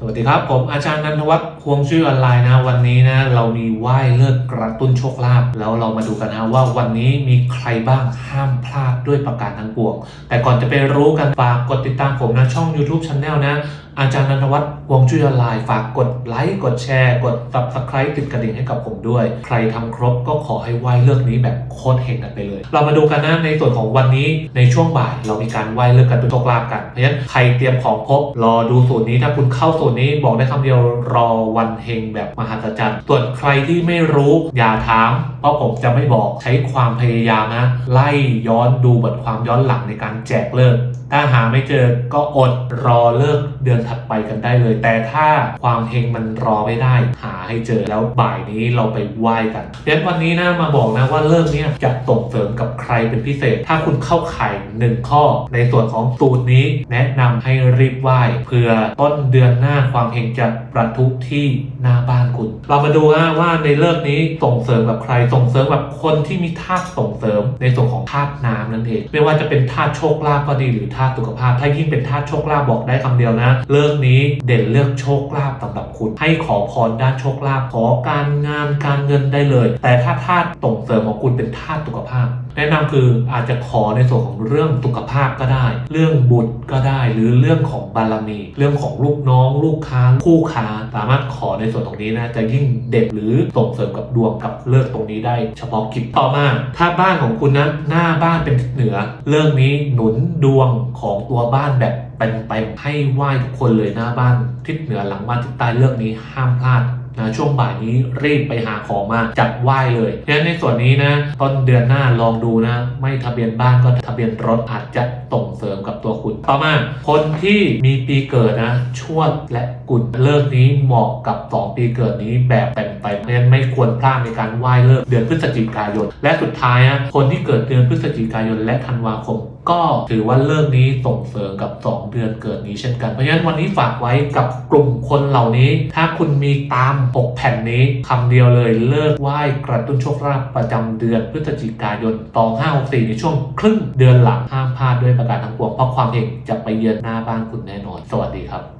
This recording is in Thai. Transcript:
สวัสดีครับ ผมอาจารย์นันทวัฒน์ควงชื่อออนไลน์นะ วันนี้นะ เรามีไหว้เลิกกระตุ้นโชคลาภแล้วเรามาดูกันนะว่าวันนี้มีใครบ้างห้ามพลาดด้วยประการทั้งปวง แต่ก่อนจะไปรู้กันฝากกดติดตามผมนะ ช่อง YouTube Channel นะ อาจารย์นันทวัฒน์วงจุยลน์ฝากกดไลค์กดแชร์กด subscribe ติดกระดิ่งให้กับผมด้วย ใครทำครบก็ขอให้ไหว้เลิกนี้แบบโคตรเฮงกันไปเลย เรามาดูกันนะในส่วนของวันนี้ในช่วงบ่าย เรามีการไหว้เลิกกันเป็นโชคลาภกันเพราะฉะนั้นใครเตรียมของครบรอดูสูตรนี้ถ้าคุณเข้าสูตรนี้บอกได้คำเดียวรอวันเฮงแบบมหัศจรรย์ส่วนใครที่ไม่รู้อย่าถาม เพราะผมจะไม่บอกใช้ความพยายามนะ ไล่ย้อนดูบทความย้อนหลังในการแจกเลิกถ้าหาไม่เจอก็อดรอเลิกเดือนถัดไปกันได้เลย แต่ถ้าความเฮงมันรอไม่ได้ หาให้เจอแล้วบ่ายนี้เราไปไหว้กันเดี๋ยววันนี้นะมาบอกนะว่าเลิกเนี้ยจะส่งเสริมกับใครเป็นพิเศษ ถ้าคุณเข้าข่ายหนึ่งข้อ ในส่วนของสูตรนี้แนะนำให้รีบไหว้เพื่อต้นเดือนหน้าความเฮงจะประทุที่หน้าบ้านคุณ เรามาดูนะว่าในเลิกนี้ส่งเสริมกับใครส่งเสริมแบบคนที่มีธาตุส่งเสริมในส่วนของธาตุน้ำนั่นเองไม่ว่าจะเป็นธาตุโชคลาภก็ดีหรือธาตุสุขภาพ ถ้ายิ่งเป็นธาตุโชคลาภบอกได้คำเดียวนะเลิกนี้เด่นเลือกโชคลาภสำหรับคุณ ให้ขอพรด้านโชคลาภขอการงานการเงินได้เลย แต่ถ้าธาตุส่งเสริมของคุณเป็นธาตุสุขภาพ แนะนำคืออาจจะขอในส่วนของเรื่องสุขภาพก็ได้ เรื่องบุตรก็ได้ หรือเรื่องของบารมี เรื่องของลูกน้อง ลูกค้า คู่ค้า สามารถขอในส่วนตรงนี้นะจะยิ่งเด็ดหรือส่งเสริมกับดวงกับเลิกตรงนี้ได้ เฉพาะกิจต่อมา ถ้าบ้านของคุณนะหน้าบ้านเป็นทิศเหนือ เรื่องนี้หนุนดวงของตัวบ้านแบบเป็นไปให้ไหว้ทุกคนเลยหน้าบ้านทิศเหนือหลังบ้านทิศใต้เรื่องนี้ห้ามพลาด นะช่วงบ่ายนี้รีบไปหาของมาจัดไหว้เลยดังนั้นในส่วนนี้นะต้นเดือนหน้าลองดูนะ ไม่ทะเบียนบ้านก็ทะเบียนรถอาจจะส่งเสริมกับตัวคุณ ต่อมาคนที่มีปีเกิดนะ ชวดและกุดเลิกนี้เหมาะกับ 2 ปีเกิดนี้แบบเเพราะฉะนั้นไม่ควรพลาดในการไหว้เลิกเดือนพฤศจิกายน และสุดท้ายนะคนที่เกิดเดือนพฤศจิกายนและธันวาคม ก็ถือว่าเลิกนี้ส่งเสริมกับ 2 เดือนเกิดนี้เช่นกัน เพราะฉะนั้นวันนี้ฝากไว้กับกลุ่มคนเหล่านี้ ถ้าคุณมีตาม 6 แผ่นนี้คำเดียวเลยเลิกไหว้กระตุ้นโชคลาภประจำเดือนพฤศจิกายน2564 ในช่วงครึ่งเดือนหลังห้ามพลาดด้วยประการทั้งปวงเพราะความเห็งจะไปเยือนหน้าบ้านคุณแน่นอน สวัสดีครับ